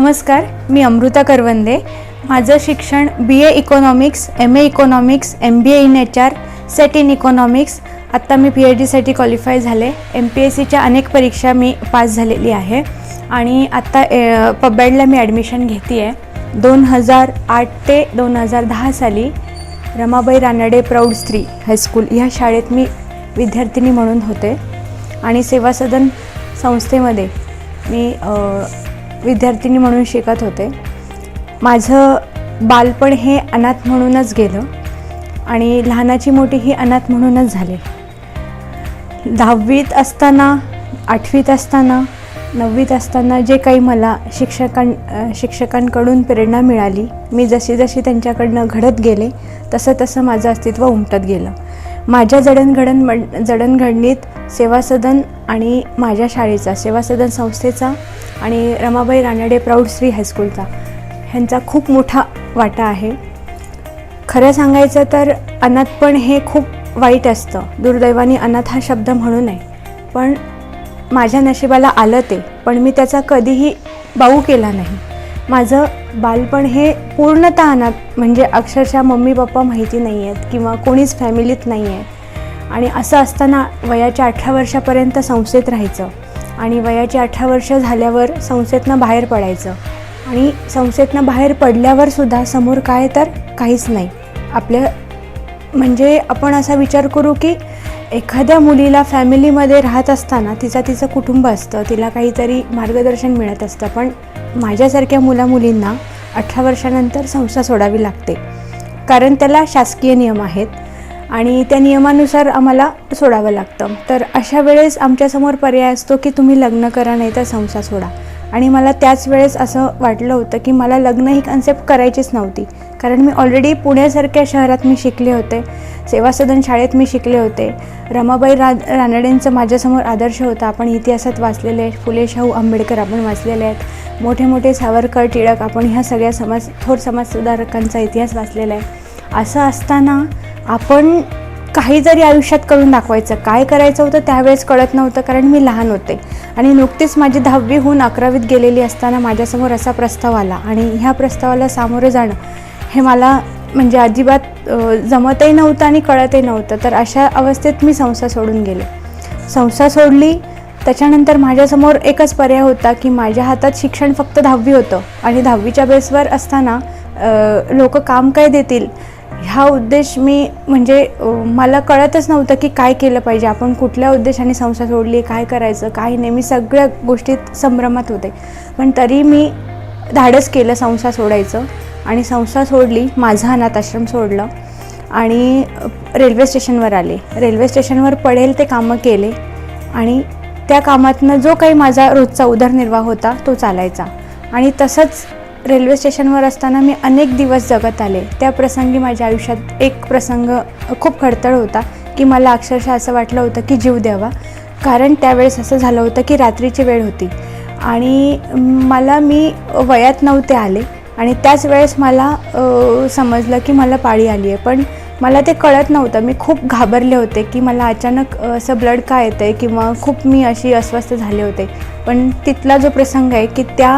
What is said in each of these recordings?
नमस्कार मी अमृता करवंदे. माझं शिक्षण B A economics M A economics M B A in H R SET in economics आत्ता मी पी एच डीसाठी क्वालिफाय झाले. एम पी एस सीच्या अनेक परीक्षा मी पास झालेली आहे. आणि आत्ता ए पबॅडला मी ॲडमिशन घेते आहे दोन हजार आठ ते दोन हजार दहा साली रमाबाई रानडे प्रौढ स्त्री हायस्कूल ह्या शाळेत मी विद्यार्थिनी म्हणून होते. आणि सेवा सदन संस्थेमध्ये मी विद्यार्थिनी म्हणून शिकत होते. माझं बालपण हे अनाथ म्हणूनच गेलं आणि लहानाची मोठी ही अनाथ म्हणूनच झाले. दहावीत असताना आठवीत असताना नववीत असताना जे काही मला शिक्षकां शिक्षकांकडून प्रेरणा मिळाली मी जशी जशी त्यांच्याकडनं घडत गेले तसं तसं माझं अस्तित्व उमटत गेलं. माझ्या जडणघडण म्हण- जडणघडणीत सेवा सदन आणि माझ्या शाळेचा सेवा सदन संस्थेचा आणि रमाबाई रानडे प्रौढ श्री हायस्कूलचा ह्यांचा खूप मोठा वाटा आहे. खरं सांगायचं तर अनाथपण हे खूप वाईट असतं. दुर्दैवाने अनाथ हा शब्द म्हणू नये. पण माझ्या नशिबाला आलं ते पण मी त्याचा कधीही बाऊ केला नाही. माझं बालपण हे पूर्णतः अनाथ म्हणजे अक्षरशः मम्मी पप्पा माहिती नाही आहेत किंवा कोणीच फॅमिलीत नाही आहे आणि असं असताना वयाच्या अठरा वर्षापर्यंत संस्थेत राहायचं. आणि वयाची अठरा वर्ष झाल्यावर संस्थेतनं बाहेर पडायचं. आणि संस्थेतनं बाहेर पडल्यावर सुद्धा समोर काय तर काहीच नाही. आपल्या म्हणजे आपण असा विचार करू की एखाद्या मुलीला फॅमिलीमध्ये राहत असताना तिचा तिचं कुटुंब असतं तिला काहीतरी मार्गदर्शन मिळत असतं. पण माझ्यासारख्या मुला मुलींना अठरा वर्षानंतर संस्था सोडावी लागते. कारण त्याला शासकीय नियम आहेत. आणि त्या नियमानुसार आम्हाला सोडावं लागतं. तर अशा वेळेस आमच्यासमोर पर्याय असतो की तुम्ही लग्न करा नाही तर संसार सोडा. आणि मला त्याच वेळेस असं वाटलं होतं की मला लग्न ही कन्सेप्ट करायचीच नव्हती. कारण मी ऑलरेडी पुण्यासारख्या शहरात मी शिकले होते. सेवा सदन शाळेत मी शिकले होते. रमाबाई रा रानडेंचं माझ्यासमोर आदर्श होता. आपण इतिहासात वाचलेले आहेत. फुले शाहू आंबेडकर आपण वाचलेले आहेत. मोठे मोठे सावरकर टिळक आपण ह्या सगळ्या समाज थोर समाजसुधारकांचा इतिहास वाचलेला आहे. असं असताना आपण काही जरी आयुष्यात करून दाखवायचं काय करायचं होतं त्यावेळेस कळत नव्हतं कारण मी लहान होते. आणि नुकतीच माझी दहावीहून अकरावीत गेलेली असताना माझ्यासमोर असा प्रस्ताव आला आणि ह्या प्रस्तावाला सामोरं जाणं हे मला म्हणजे अजिबात जमतही नव्हतं आणि कळतही नव्हतं. तर अशा अवस्थेत मी संस्था सोडून गेले. संस्था सोडली त्याच्यानंतर माझ्यासमोर एकच पर्याय होता की माझ्या हातात शिक्षण फक्त दहावी होतं आणि दहावीच्या बेसवर असताना लोक काम काय देतील? हा उद्देश मी म्हणजे मला कळतच नव्हतं की काय केलं पाहिजे. आपण कुठल्या उद्देशाने संस्था सोडली काय करायचं काय नाही. मी सगळ्या गोष्टीत संभ्रमात होते. पण तरी मी धाडस केलं संस्था सोडायचं आणि संस्था सोडली माझा अनाथ आश्रम सोडलं आणि रेल्वे स्टेशनवर आले. रेल्वे स्टेशनवर पडेल ते कामं केले आणि त्या कामातनं जो काही माझा रोजचा उदरनिर्वाह होता तो चालायचा. आणि तसंच रेल्वे स्टेशनवर असताना मी अनेक दिवस जगत आले. त्या प्रसंगी माझ्या आयुष्यात एक प्रसंग खूप खडतळ होता की मला अक्षरशः असं वाटलं होतं की जीव द्यावा. कारण त्यावेळेस असं झालं होतं की रात्रीची वेळ होती. आणि मला मी वयात नव्हते आले आणि त्याच वेळेस मला समजलं की मला पाळी आली आहे. पण मला ते कळत नव्हतं. मी खूप घाबरले होते की मला अचानक असं ब्लड का येतं आहे किंवा खूप मी अशी अस्वस्थ झाले होते. पण तिथला जो प्रसंग आहे की त्या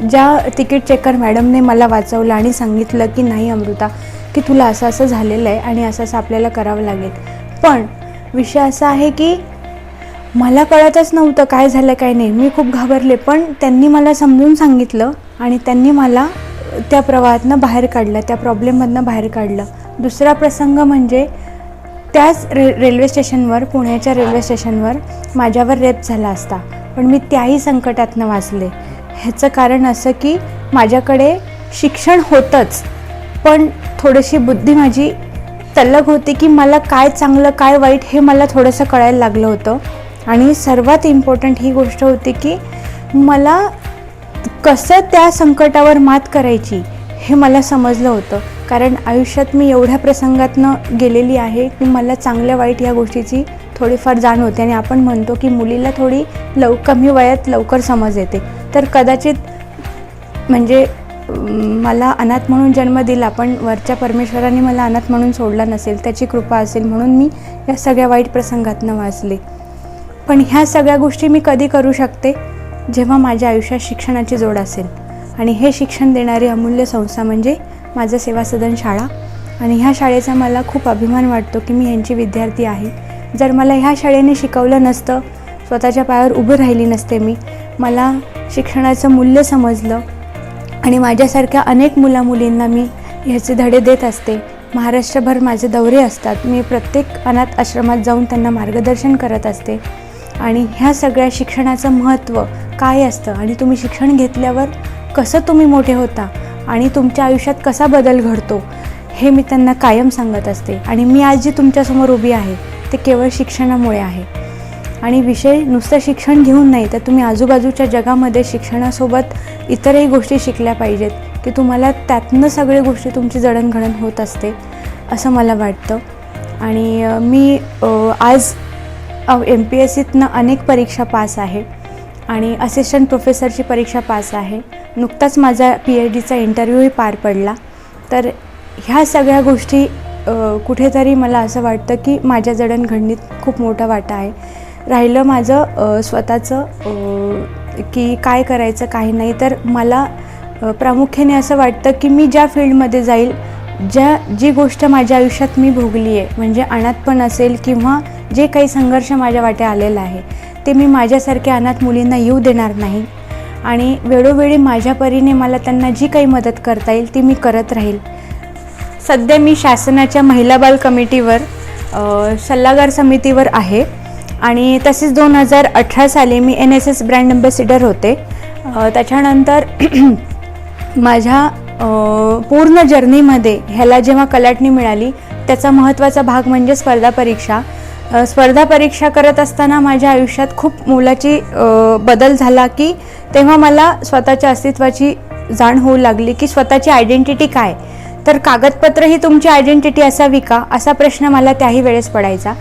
ज्या तिकीट चेकर मॅडमने मला वाचवलं आणि सांगितलं की नाही अमृता की तुला असं असं झालेलं आहे आणि असं असं आपल्याला करावं लागेल. पण विषय असा आहे की मला कळतच नव्हतं काय झालं काय नाही. मी खूप घाबरले पण त्यांनी मला समजून सांगितलं आणि त्यांनी मला त्या प्रवाहातनं बाहेर काढलं त्या प्रॉब्लेममधनं बाहेर काढलं. दुसरा प्रसंग म्हणजे त्याच रे रेल्वे स्टेशनवर पुण्याच्या रेल्वे स्टेशनवर माझ्यावर रेप झाला असता. पण मी त्याही संकटातनं वाचले. ह्याचं कारण असं की माझ्याकडे शिक्षण होतंच पण थोडीशी बुद्धी माझी तल्लग होती की मला काय चांगलं काय वाईट हे मला थोडंसं कळायला लागलं होतं. आणि सर्वात इम्पॉर्टंट ही गोष्ट होती की मला कसं त्या संकटावर मात करायची? हे मला समजलं होतं. कारण आयुष्यात मी एवढ्या प्रसंगातनं गेलेली आहे की मला चांगल्या वाईट या गोष्टीची थोडीफार जाण होते. आणि आपण म्हणतो की मुलीला थोडी लव कमी वयात लवकर समज येते. तर कदाचित म्हणजे मला अनाथ म्हणून जन्म दिला पण वरच्या परमेश्वराने मला अनाथ म्हणून सोडला नसेल त्याची कृपा असेल म्हणून मी या सगळ्या वाईट प्रसंगातनं वाचले. पण ह्या सगळ्या गोष्टी मी कधी करू शकते? जेव्हा माझ्या आयुष्यात शिक्षणाची जोड असेल. आणि हे शिक्षण देणारी अमूल्य संस्था म्हणजे माझं सेवा सदन शाळा. आणि ह्या शाळेचा मला खूप अभिमान वाटतो की मी ह्यांची विद्यार्थी आहे. जर मला ह्या शाळेने शिकवलं नसतं स्वतःच्या पायावर उभं राहिली नसते मी मला शिक्षणाचं मूल्य समजलं आणि माझ्यासारख्या अनेक मुलामुलींना मी ह्याचे धडे देत असते. महाराष्ट्रभर माझे दौरे असतात. मी प्रत्येक अनाथ आश्रमात जाऊन त्यांना मार्गदर्शन करत असते. आणि ह्या सगळ्या शिक्षणाचं महत्त्व काय असतं? आणि तुम्ही शिक्षण घेतल्यावर कसं तुम्ही मोठे होता आणि तुमच्या आयुष्यात कसा बदल घडतो हे मी त्यांना कायम सांगत असते. आणि मी आज जी तुमच्यासमोर उभी आहे ते केवळ शिक्षणामुळे आहे. आणि विषय नुसतं शिक्षण घेऊन नाही तर तुम्ही आजूबाजूच्या जगामध्ये शिक्षणासोबत इतरही गोष्टी शिकल्या पाहिजेत की तुम्हाला त्यातनं सगळ्या गोष्टी तुमची जडणघडण होत असते असं मला वाटतं. आणि मी आज एम पी एस सीतनं अनेक परीक्षा पास आहे. आणि असिस्टंट प्रोफेसरची परीक्षा पास आहे. नुकताच माझा पी एच डीचा इंटरव्ह्यूही पार पडला. तर ह्या सगळ्या गोष्टी कुठेतरी मला असं वाटतं की माझ्या जडणघडणीत खूप मोठा वाटा आहे. राहिलं माझं स्वतःचं की काय करायचं काही नाही. तर मला प्रामुख्याने असं वाटतं की मी ज्या फील्डमध्ये जाईल ज्या जी गोष्ट माझ्या आयुष्यात मी भोगली आहे म्हणजे अनाथपण असेल किंवा जे काही संघर्ष माझ्या वाटे आलेला आहे ते मी माझ्यासारख्या अनाथ मुलींना येऊ देणार नाही. आणि वेळोवेळी माझ्या परीने मला त्यांना जी काही मदत करता येईल ती मी करत राहील. सध्या मी शासनाच्या महिला बाल कमिटीवर सल्लागार समितीवर आहे आणि तसेच दोन हजार अठरा साली मी N S S brand ambassador होते. त्याच्यानंतर माझ्या पूर्ण जर्नीमध्ये ह्याला जेव्हा कलाटणी मिळाली त्याचा महत्त्वाचा भाग म्हणजे स्पर्धा परीक्षा. स्पर्धा परीक्षा करत असताना माझ्या आयुष्यात खूप मोलाची बदल झाला की तेव्हा मला स्वतःच्या अस्तित्वाची जाण होऊ लागली की स्वतःची आयडेंटिटी काय? तर कागदपत्र ही तुमची आयडेंटिटी असावी का? असा प्रश्न मला त्याही वेळेस पडायचा.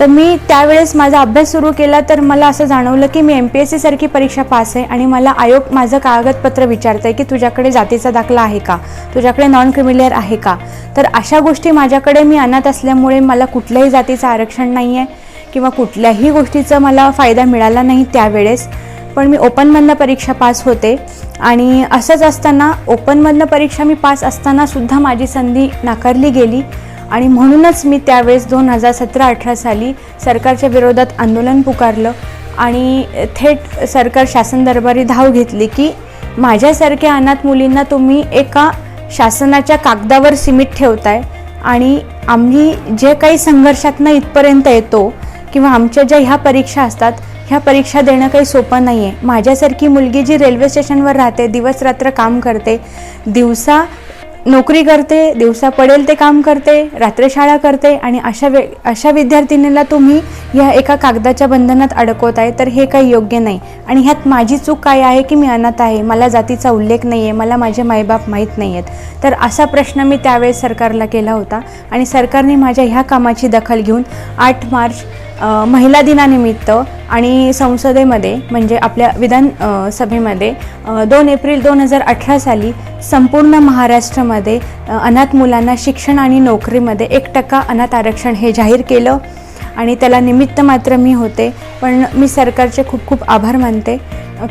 तर मी त्यावेळेस माझा अभ्यास सुरू केला तर मला असं जाणवलं की मी एम पी एस सीसारखी परीक्षा पास आहे आणि मला आयोग माझं कागदपत्र विचारतं आहे की तुझ्याकडे जातीचा दाखला आहे का? तुझ्याकडे नॉन क्रिमिलियर आहे का? तर अशा गोष्टी माझ्याकडे मी अनाथ असल्यामुळे मला कुठल्याही जातीचं आरक्षण नाही आहे किंवा कुठल्याही गोष्टीचा मला फायदा मिळाला नाही त्यावेळेस. पण मी ओपनमधनं परीक्षा पास होते आणि असंच असताना ओपनमधनं परीक्षा मी पास असतानासुद्धा माझी संधी नाकारली गेली. आणि म्हणूनच मी त्यावेळेस दोन हजार सतरा अठरा साली सरकारच्या विरोधात आंदोलन पुकारलं आणि थेट सरकार शासन दरबारी धाव घेतली की माझ्यासारख्या अनाथ मुलींना तुम्ही एका शासनाच्या कागदावर सीमित ठेवताय आणि आम्ही जे काही संघर्षातनं इथपर्यंत येतो किंवा आमच्या ज्या ह्या परीक्षा असतात ह्या परीक्षा देणं काही सोपं नाही आहे माझ्यासारखी मुलगी जी रेल्वे स्टेशनवर राहते दिवस रात्र काम करते दिवसा नोकरी करते दिवसा पडेल ते काम करते रात्र शाळा करते आणि अशा वे अशा विद्यार्थिनीला तुम्ही ह्या एका कागदाच्या बंधनात अडकवत आहे तर हे काही योग्य नाही. आणि ह्यात माझी चूक काय आहे की मी अनाथ आहे मला जातीचा उल्लेख नाही आहे मला माझे मायबाप माहीत नाही आहेत तर असा प्रश्न मी त्यावेळेस सरकारला केला होता आणि सरकारने माझ्या ह्या कामाची दखल घेऊन आठ मार्च महिला दिनानिमित्त आणि संसदेमध्ये म्हणजे आपल्या विधान सभेमध्ये दोन एप्रिल दोन हजार अठरा साली संपूर्ण महाराष्ट्रामध्ये अनाथ मुलांना शिक्षण आणि नोकरीमध्ये एक टक्का अनाथ आरक्षण हे जाहीर केलं. आणि त्याला निमित्त मात्र मी होते पण मी सरकारचे खूप खूप आभार मानते.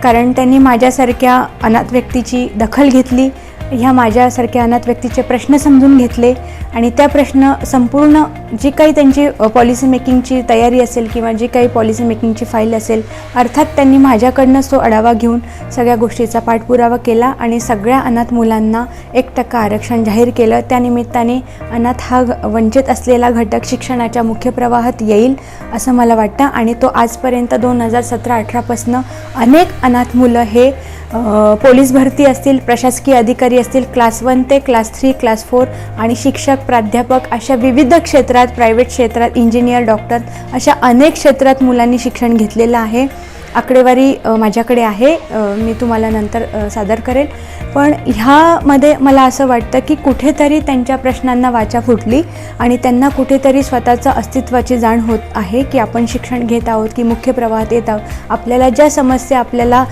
कारण त्यांनी माझ्यासारख्या अनाथ व्यक्तीची दखल घेतली. ह्या माझ्यासारख्या अनाथ व्यक्तीचे प्रश्न समजून घेतले आणि त्या प्रश्न संपूर्ण जी काही त्यांची पॉलिसी मेकिंगची तयारी असेल किंवा जी काही पॉलिसी मेकिंगची फाईल असेल अर्थात त्यांनी माझ्याकडनंच तो आढावा घेऊन सगळ्या गोष्टीचा पाठपुरावा केला आणि सगळ्या अनाथ मुलांना एक टक्का आरक्षण जाहीर केलं. त्यानिमित्ताने अनाथ हा वंचित असलेला घटक शिक्षणाच्या मुख्य प्रवाहात येईल असं मला वाटतं. आणि तो आजपर्यंत दोन हजार सतरा अठरापासनं अनेक अनाथ मुलं हे पोलीस भरती असतील प्रशासकीय अधिकारी असतील क्लास वन ते क्लास थ्री क्लास फोर आणि शिक्षक प्राध्यापक अशा विविध क्षेत्रात प्रायव्हेट क्षेत्रात इंजिनियर डॉक्टर अशा अनेक क्षेत्रात मुलांनी शिक्षण घेतलेलं आहे. आकडेवारी माझ्याकडे आहे. मी तुम्हाला नंतर सादर करेल. पण ह्यामध्ये मला असं वाटतं की कुठेतरी त्यांच्या प्रश्नांना वाचा फुटली आणि त्यांना कुठेतरी स्वतःचं अस्तित्वाची जाण होत आहे की आपण शिक्षण घेत आहोत की मुख्य प्रवाहात येत आहोत. आपल्याला ज्या समस्या आपल्याला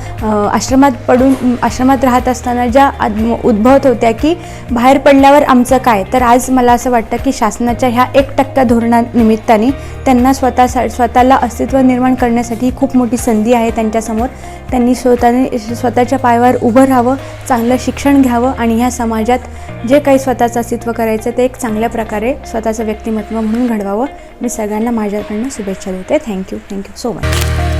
आश्रमात पडून आश्रमात राहत असताना ज्या उद्भवत होत्या की बाहेर पडल्यावर आमचं काय? तर आज मला असं वाटतं की शासनाच्या ह्या एक टक्का धोरणानिमित्ताने त्यांना स्वतः स्वतःला अस्तित्व निर्माण करण्यासाठी खूप मोठी संधी संधी आहे त्यांच्यासमोर. त्यांनी स्वतःने स्वतःच्या पायावर उभं राहावं चांगलं शिक्षण घ्यावं आणि ह्या समाजात जे काही स्वतःचं अस्तित्व करायचं ते एक चांगल्या प्रकारे स्वतःचं व्यक्तिमत्व म्हणून घडवावं. मी सगळ्यांना माझ्याकडनं शुभेच्छा देते. Thank you thank you so much